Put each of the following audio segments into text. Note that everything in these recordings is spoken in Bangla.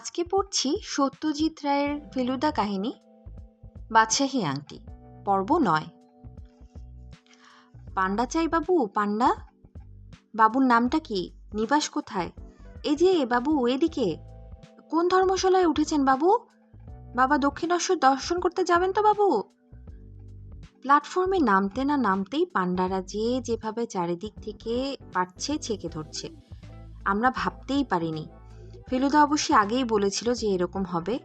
আজকে পড়ছি সত্যজিৎ রায়ের ফেলুদা কাহিনী, বাদশাহী আংটি, পর্ব নয়। পান্ডা চাই বাবু, পান্ডা। বাবুর নামটা কি? নিবাস কোথায়? এই যে, বাবু, এদিকে। কোন ধর্মশালায় উঠেছেন বাবু? বাবা দক্ষিণেশ্বর দর্শন করতে যাবেন তো বাবু? প্ল্যাটফর্মে নামতে না নামতেই পান্ডারা যে যেভাবে চারিদিক থেকে পাচ্ছে ছেকে ধরছে। আমরা ভাবতেই পারিনি। ফেলুদা অবশ্যই আগেই বলেছিল যে এরকম হবে।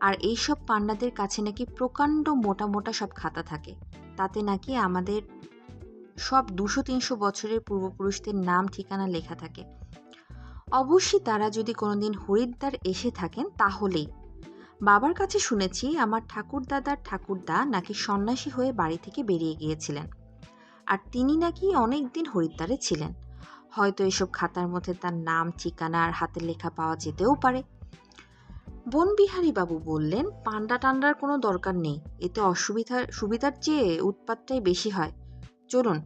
আর এইসব পান্ডাদের কাছে নাকি প্রকাণ্ড মোটা মোটা সব খাতা থাকে। তাতে নাকি আমাদের সব দুশো তিনশো বছরের পূর্বপুরুষদের নাম, ঠিকানা লেখা থাকে। অবশ্যই তারা যদি কোনোদিন হরিদ্বার এসে থাকেন, তাহলেই। বাবার কাছে শুনেছি আমার ঠাকুরদাদার ঠাকুরদা নাকি সন্ন্যাসী হয়ে বাড়ি থেকে বেরিয়ে গিয়েছিলেন। আর তিনি নাকি অনেক দিন হরিদ্বারে ছিলেন। হয়তো এসব খাতার মধ্যে তার নাম, ঠিকানা আর হাতের লেখা পাওয়া যেতেও পারে। বনবিহারী বাবু বললেন, পান্ডা টান্ডার কোনো দরকার নেই। এতে অসুবিধার সুবিধার চেয়ে উৎপাতটাই বেশি হয়। চলুন,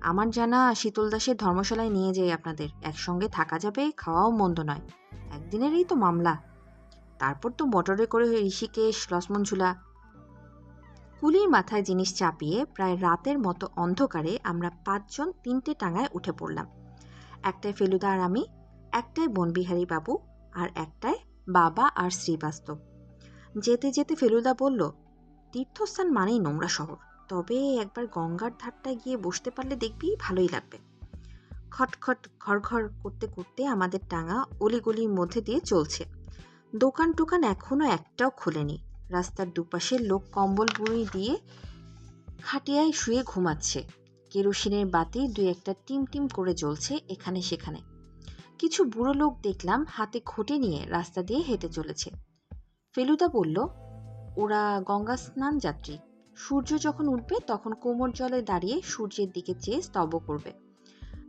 আমার জানা শীতল দাসের ধর্মশালায় নিয়ে যাই আপনাদের। একসঙ্গে থাকা যাবে, খাওয়াও মন্দ নয়। একদিনেরই তো মামলা। তারপর তো মোটরে করে ঋষিকেশ লক্ষ্মণঝুলা কুলির মাথায় জিনিস চাপিয়ে প্রায় রাতের মতো অন্ধকারে আমরা পাঁচজন তিনটে টাঙায় উঠে পড়লাম। একটায় ফেলুদা আর আমি একটায় বনবিহারী বাবু আর একটায় বাবা আর শ্রীবাস্তব। যেতে যেতে ফেলুদা বলল, তীর্থস্থান মানেই নোংরা শহর। তবে একবার গঙ্গার ধারটায় গিয়ে বসতে পারলে দেখবি ভালোই লাগবে। খটখট ঘর ঘর করতে করতে আমাদের টাঙা অলিগলির মধ্যে দিয়ে চলছে। দোকান টোকান এখনও একটাও খোলেনি। রাস্তার দুপাশের লোক কম্বল বুড়ি দিয়ে খাটিয়ায় শুয়ে ঘুমাচ্ছে। কেরোসিনের বাতি দুই একটা টিম টিম করে জ্বলছে এখানে সেখানে। কিছু বুড়ো লোক দেখলাম হাতে খুঁটে নিয়ে রাস্তা দিয়ে হেঁটে চলেছে। ফেলুদা বলল, ওরা গঙ্গা স্নান যাত্রী। সূর্য যখন উঠবে তখন কোমর জলে দাঁড়িয়ে সূর্যের দিকে চেয়ে স্তব করবে।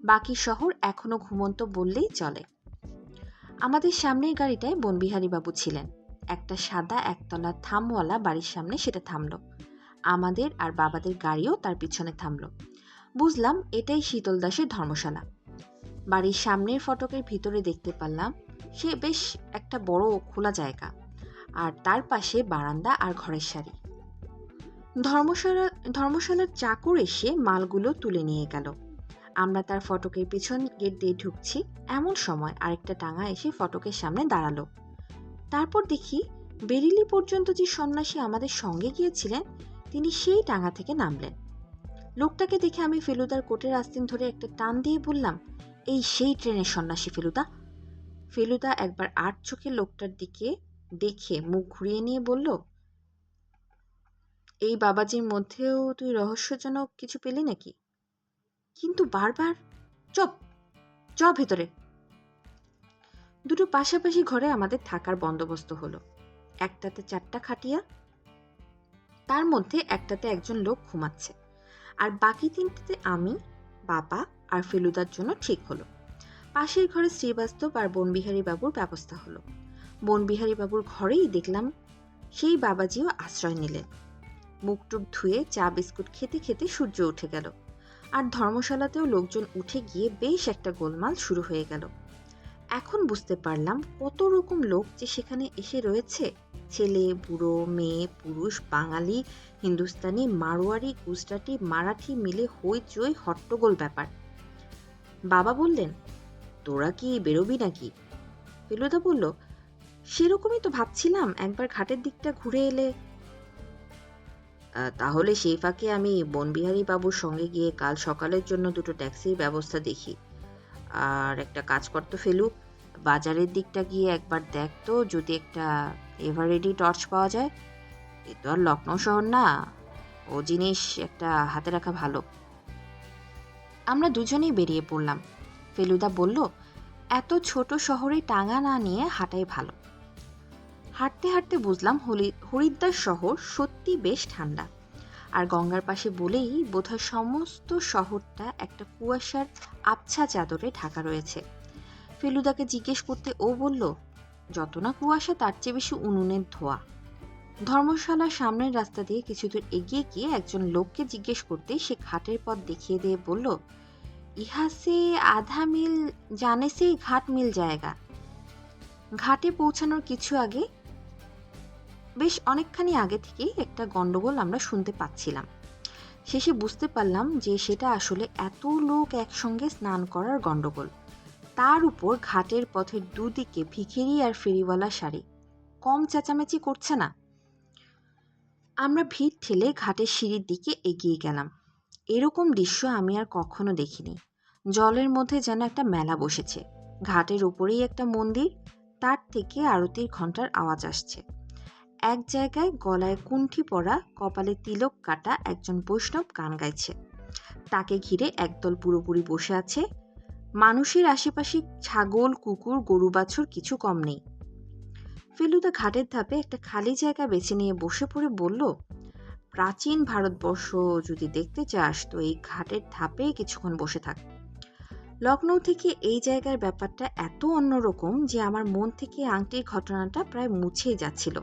বাকি শহর এখনও ঘুমন্ত বললেই চলে। আমাদের সামনের গাড়িটায় বনবিহারী বাবু ছিলেন। একটা সাদা একতলা থামওয়ালা বাড়ির সামনে সেটা থামলো। আমাদের আর বাবাদের গাড়িও তার পিছনে থামলো। বুঝলাম এটাই শীতল দাসের ধর্মশালা। বাড়ির সামনের ফটকের ভিতরে দেখতে পারলাম, সে বেশ একটা বড় খোলা জায়গা, আর তার পাশে বারান্দা আর ঘরের সারি। ধর্মশালা, ধর্মশালার চাকর এসে মালগুলো তুলে নিয়ে গেল। আমরা তার ফটকের পিছন গেট দিয়ে ঢুকছি, এমন সময় আরেকটা টাঙা এসে ফটকের সামনে দাঁড়াল। তারপর দেখি বেরিলি পর্যন্ত যে সন্ন্যাসী আমাদের সঙ্গে গিয়েছিলেন, তিনি সেই টাঙা থেকে নামলেন। লোকটাকে দেখে আমি ফেলুদার কোটের আস্তিন ধরে একটা টান দিয়ে বললাম, এই সেই ট্রেনের সন্ন্যাসী ফেলুদা? ফেলুদা একবার আট চোখে লোকটার দিকে দেখে মুখ ঘুরিয়ে নিয়ে বলল, এই বাবাজির মধ্যেও তুই রহস্যজনক কিছু পেলি নাকি? কিন্তু বারবার? চপ, চ ভেতরে। দুটো পাশাপাশি ঘরে আমাদের থাকার বন্দোবস্ত হলো। একটাতে চারটা খাটিয়া, তার মধ্যে একটাতে একজন লোক ঘুমাচ্ছে। আর বাকি তিনটিতে আমি, বাবা আর ফেলুদার জন্য ঠিক হলো। পাশের ঘরে শ্রীবাস্তব আর বনবিহারী বাবুর ব্যবস্থা হলো। বনবিহারী বাবুর ঘরেই দেখলাম সেই বাবাজিও আশ্রয় নিলেন। মুখটুক ধুয়ে চা, বিস্কুট খেতে খেতে সূর্য উঠে গেল। আর ধর্মশালাতেও লোকজন উঠে গিয়ে বেশ একটা গোলমাল শুরু হয়ে গেল। এখন বুঝতে পারলাম কত রকম লোক যে সেখানে এসে রয়েছে। ছেলে, বুড়ো, মেয়ে, পুরুষ, বাঙালি, হিন্দুস্তানি, মারোয়ারি, গুজরাটি, মারাঠি মিলে হইচই হট্টগোল ব্যাপার। বাবা বললেন, তোরা কি বেরোবি নাকি? ফেলুদা বলল, সেরকমই তো ভাবছিলাম, একবার ঘাটের দিকটা ঘুরে এলে। তাহলে সেই ফাঁকে আমি বনবিহারী বাবুর সঙ্গে গিয়ে কাল সকালের জন্য দুটো ট্যাক্সির ব্যবস্থা দেখি। আর একটা কাজ করতো ফেলু। বাজারের দিকটা গিয়ে একবার দেখ তো, যদি একটা এভারেডি টর্চ পাওয়া যায়। এ তো আর লখনৌ শহর না। ও জিনিস একটা হাতে রাখা ভালো। আমরা দুজনেই বেরিয়ে পড়লাম। ফেলুদা বলল, এত ছোট শহরে টাঙা না নিয়ে হাঁটাই ভালো। হাঁটতে হাঁটতে বুঝলাম হরিদ্বার শহর সত্যি বেশ ঠান্ডা। আর গঙ্গার পাশে বলেই বোধহয় সমস্ত শহরটা একটা কুয়াশার আবছা চাদরে ঢাকা রয়েছে। ফেলুদাকে জিজ্ঞেস করতে ও বলল যত না কুয়াশা, তার চেয়ে বেশি উনুনের ধোয়া। ধর্মশালার সামনের রাস্তা দিয়ে কিছু দূর এগিয়ে গিয়ে একজন লোককে জিজ্ঞেস করতে সে ঘাটের পথ দেখিয়ে দিয়ে বলল, ইহা সে আধা মিল জানে সে ঘাট মিল জায়গা। ঘাটে পৌঁছানোর কিছু আগে, বেশ অনেকখানি আগে থেকেই একটা গন্ডগোল আমরা শুনতে পাচ্ছিলাম। শেষে বুঝতে পারলাম যে সেটা আসলে এত লোক একসঙ্গে স্নান করার গন্ডগোল। তার উপর ঘাটের পথের দুদিকে ভিখিরি আর ফেরিওয়ালা শাড়ি। কম চেঁচামেচি করছে না। আমরা ভিড় ঠেলে ঘাটের সিঁড়ির দিকে এগিয়ে গেলাম। এরকম দৃশ্য আমি আর কখনো দেখিনি। জলের মধ্যে যেন একটা মেলা বসেছে। ঘাটের উপরেই একটা মন্দির, তার থেকে আরতির ঘণ্টার আওয়াজ আসছে। এক জায়গায় গলায় কুণ্ঠি পরা, কপালে তিলক কাটা একজন বৈষ্ণব গান গাইছে। তাকে ঘিরে একদল পুরোপুরি বসে আছে। মানুষের আশেপাশে ছাগল, কুকুর, গরু, বাছুর কিছু কম নেই। ফেলুদা ঘাটের ধাপে একটা খালি জায়গা বেছে নিয়ে বসে পড়ে বলল, প্রাচীন ভারতবর্ষ যদি দেখতে চাস, তো এই ঘাটের ধাপে কিছুক্ষণ বসে থাক। লখনৌ থেকে এই জায়গার ব্যাপারটা এত অন্যরকম যে আমার মন থেকে আংটির ঘটনাটা প্রায় মুছেই যাচ্ছিল।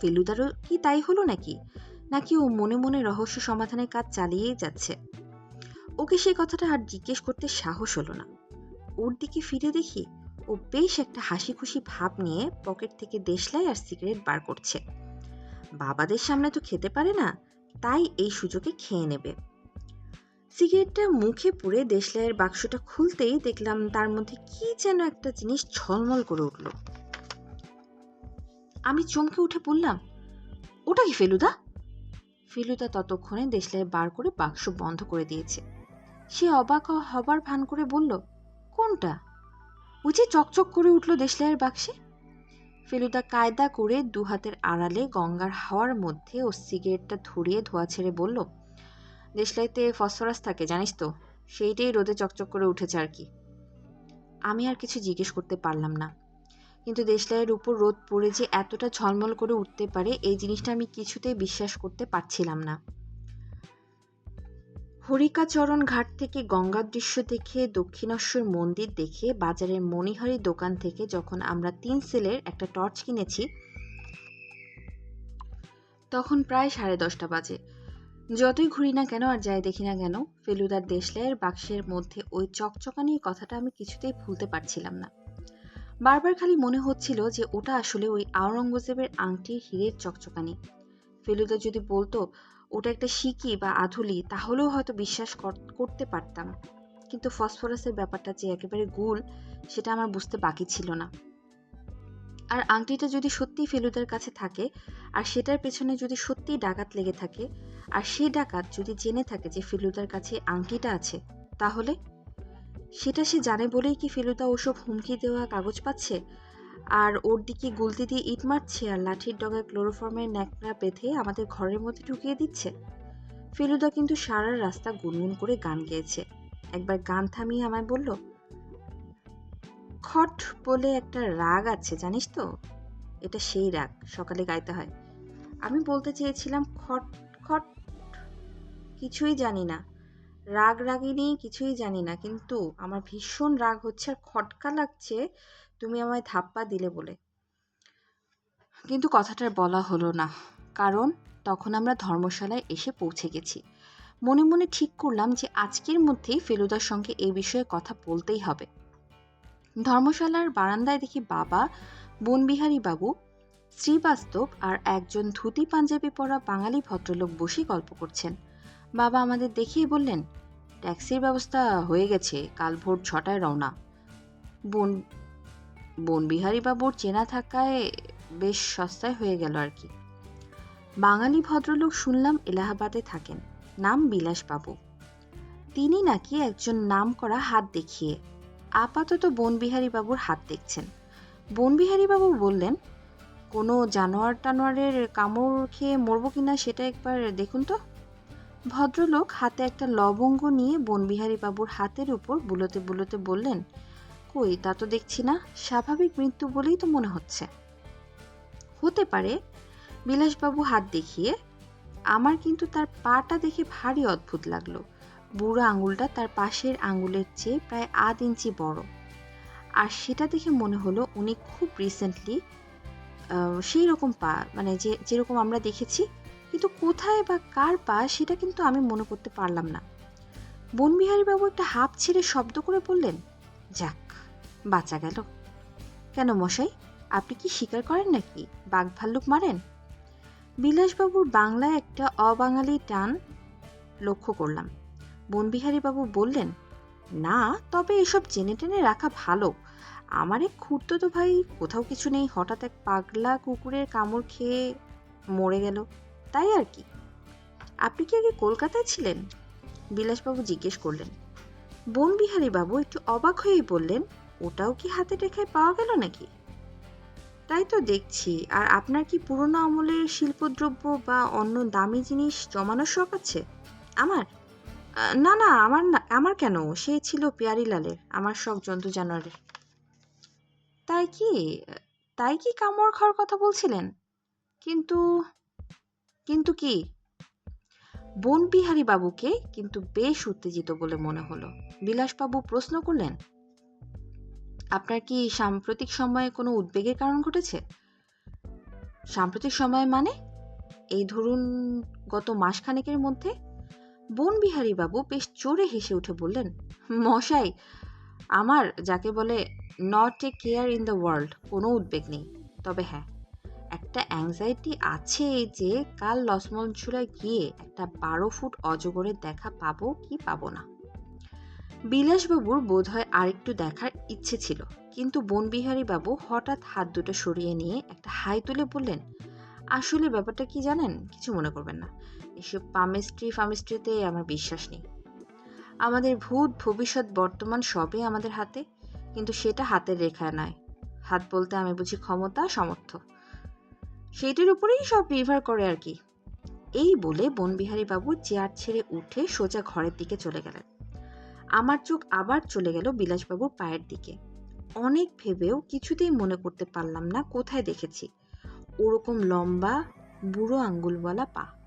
ফেলুদারও কি তাই হলো নাকি? নাকি ও মনে মনে রহস্য সমাধানের কাজ চালিয়েই যাচ্ছে? ওকে সেই কথাটা আর জিজ্ঞেস করতে সাহস হলো না। ওর দিকে ফিরে দেখি ও বেশ একটা হাসি খুশি ভাব নিয়ে পকেট থেকে দেশলাই আর সিগারেট বার করছে। বাবাদের সামনে তো খেতে পারে না, তাই এই সুযোগে খেয়ে নেবে। সিগারেটটা মুখে পুরে দেশলাইয়ের বাক্সটা খুলতেই দেখলাম তার মধ্যে কি যেন একটা জিনিস ঝলমল করে উঠল। আমি চমকে উঠে বললাম ওটা কি ফেলুদা? ফেলুদা ততক্ষণে দেশলাই বার করে বাক্স বন্ধ করে দিয়েছে। সে অবাক হবার ভান করে বলল, কোনটা? বুঝি চকচক করে উঠল দেশলাইয়ের বাক্সে। ফেলুদা কায়দা করে দু হাতের আড়ালে গঙ্গার হাওয়ার মধ্যে ও সিগারেটটা ধরিয়ে ধোয়া ছেড়ে বলল, দেশলাইতে ফসফরাস থাকে, জানিস তো? সেইটাই রোদে চকচক করে উঠেছে আর কি। আমি আর কিছু জিজ্ঞেস করতে পারলাম না। কিন্তু দেশলাইয়ের উপর রোদ পড়ে যে এতটা ঝলমল করে উঠতে পারে, এই জিনিসটা আমি কিছুতেই বিশ্বাস করতে পারছিলাম না। হরিকাচরণ ঘাট থেকে গঙ্গার দৃশ্য দেখে দক্ষিণেশ্বর মন্দির দেখে বাজারের মণিহারি দোকান থেকে যখন আমরা তিন সেলের একটা টর্চ কিনেছি, তখন প্রায় সাড়ে দশটা বাজে। যতই ঘুরি না কেন আর যাই দেখি না কেন, ফেলুদার দেশলাইয়ের বাক্সের মধ্যে ওই চকচকানি কথাটা আমি কিছুতেই ভুলতে পারছিলাম না। বারবার খালি মনে হচ্ছিল যে ওটা আসলে ওই আওরঙ্গজেবের আংটির হীরের চকচকানি। ফেলুদা যদি বলতো ওটা একটা সিকি বা আধুলি, তাহলেও হয়তো বিশ্বাস করতে পারতাম। কিন্তু ফসফরাসের ব্যাপারটা যে একেবারে গুল, সেটা আমার বুঝতে বাকি ছিল না। আর আংটিটা যদি সত্যি ফেলুদার কাছে থাকে, আর সেটার পেছনে যদি সত্যিই ডাকাত লেগে থাকে, আর সেই ডাকাত যদি জেনে থাকে যে ফেলুদার কাছে আংটিটা আছে, তাহলে? সেটা সে জানে বলেই কি ফেলুদা ওসব হুমকি দেওয়া কাগজ পাচ্ছে? আর ওর দিকে গুলতি দিয়ে ইট মারছে আর লাঠির ডগায় ক্লোরোফর্মের ন্যাকড়া বেঁধে আমাদের ঘরের মধ্যে ঢুকিয়ে দিচ্ছে। ফেলুদা কিন্তু সারা রাস্তা গুনগুন করে গান গেয়েছে। একবার গান থামিয়ে আমায় বলল, খট বলে একটা রাগ আছে, জানিস তো? এটা সেই রাগ, সকালে গাইতে হয়। আমি বলতে চেয়েছিলাম, খট খট, কিছুই জানি না। রাগ রাগিনী কিছুই জানি না, কিন্তু আমার ভীষণ রাগ হচ্ছে আর খটকা লাগছে তুমি আমায় ধাপ্পা দিলে বলে। কিন্তু কথাটার বলা হলো না। কারণ তখন আমরা ধর্মশালায় এসে পৌঁছে গেছি। মনে মনে ঠিক করলাম যে আজকের মধ্যেই ফেলুদার সঙ্গে এই বিষয়ে কথা বলতেই হবে। ধর্মশালার বারান্দায় দেখি বাবা, বনবিহারী বাবু, শ্রীবাস্তব আর একজন ধুতি পাঞ্জাবি পরা বাঙালি ভদ্রলোক বসে গল্প করছেন। বাবা আমাদের দেখিয়ে বললেন, ট্যাক্সির ব্যবস্থা হয়ে গেছে, কাল ভোর ছটায় রওনা। বন বনবিহারী বাবুর চেনা থাকায় বেশ সস্তায় হয়ে গেল আর কি। বাঙালি ভদ্রলোক শুনলাম এলাহাবাদে থাকেন। নাম বিলাসবাবু। তিনি নাকি একজন নাম করা হাত দেখিয়ে, আপাতত বনবিহারী বাবুর হাত দেখছেন। বনবিহারী বাবু বললেন, কোনো জানোয়ার টানোয়ারের কামড় খেয়ে মরবো কিনা সেটা একবার দেখুন তো। ভদ্রলোক হাতে একটা লবঙ্গ নিয়ে বনবিহারী বাবুর হাতের উপর বুলোতে বুলোতে বললেন কই, তা তো দেখছি না। স্বাভাবিক মৃত্যু বলেই তো মনে হচ্ছে। হতে পারে, বিলাসবাবু হাত দেখিয়ে, আমার কিন্তু তার পাটা দেখে ভারী অদ্ভুত লাগল। বুড়ো আঙুলটা তার পাশের আঙুলের চেয়ে প্রায় আধ ইঞ্চি বড়। আর সেটা দেখে মনে হলো উনি খুব রিসেন্টলি সেই রকম পা মানে যে, যেরকম আমরা দেখেছি। কিন্তু কোথায় বা কার পা, সেটা কিন্তু আমি মনে করতে পারলাম না। বনবিহারীবাবু একটা হাফ ছেড়ে শব্দ করে বললেন, যাক বাঁচা গেল। কেন মশাই, আপনি কি স্বীকার করেন নাকি? বাঘ ভাল্লুক মারেন? বিলাসবাবুর বাংলায় একটা অবাঙালি টান লক্ষ্য করলাম। বনবিহারী বাবু বললেন, না, তবে এসব জেনে টেনে রাখা ভালো। আমার এক খুঁড়তো ভাই কোথাও কিছু নেই, হঠাৎ এক পাগলা কুকুরের কামড় খেয়ে মরে গেল। তাই আর কি? আপনি কি আগে কলকাতায় ছিলেন? বিলাসবাবু জিজ্ঞেস করলেন। বনবিহারী বাবু একটু অবাক হয়েই বললেন ওটাও কি হাতে রেখায় পাওয়া গেল নাকি? তাই তো দেখছি। আর আপনার কি পুরনো আমলের শিল্পদ্রব্য বা অন্য দামি জিনিস জমানোর শখ আছে? আমার? না না, আমার না, আমার কেন? সে ছিল পেয়ারিলালের, আমার শখ জন্তু জানোয়ারের। তাই কি? তাই কি কামড় খাওয়ার কথা বলছিলেন? কিন্তু কিন্তু কি? বনবিহারী বাবুকে কিন্তু বেশ উত্তেজিত বলে মনে হলো। বিলাসবাবু প্রশ্ন করলেন আপনার কি সাম্প্রতিক সময়ে কোনো উদ্বেগের কারণ ঘটেছে? সাম্প্রতিক সময় মানে? এই ধরুন, গত মাসখানেকের মধ্যে? বনবিহারী বাবু বেশ জোরে হেসে উঠে বললেন, মশাই, আমার যাকে বলে not a care in the world কোনো উদ্বেগ নেই। তবে হ্যাঁ একটা অ্যাংজাইটি আছে যে কাল লসমনছুড়া গিয়ে একটা বারো ফুট অজগরের দেখা পাবো কি পাবো না। বিলাসবাবুর বোধহয় আরেকটু দেখার ইচ্ছে ছিল। কিন্তু বনবিহারী বাবু হঠাৎ হাত দুটো সরিয়ে নিয়ে একটা হাই তুলে বললেন, আসলে ব্যাপারটা কি জানেন? কিছু মনে করবেন না। এসব পামেস্ট্রি ফামেস্ট্রিতে আমার বিশ্বাস নেই। আমাদের ভূত ভবিষ্যৎ বর্তমান সবই আমাদের হাতে, কিন্তু সেটা হাতের রেখায় নয়। হাত বলতে আমি বুঝি ক্ষমতা সমর্থ সেইটির উপরেই সব নির্ভর করে আর কি। এই বলে বনবিহারী বাবু চেয়ার ছেড়ে উঠে সোজা ঘরের দিকে চলে গেলেন। আমার চোখ আবার চলে গেল বিলাসবাবুর পায়ের দিকে। অনেক ভেবেও কিছুতেই মনে করতে পারলাম না কোথায় দেখেছি। ওরকম লম্বা, বুড়ো আঙ্গুলওয়ালা পা।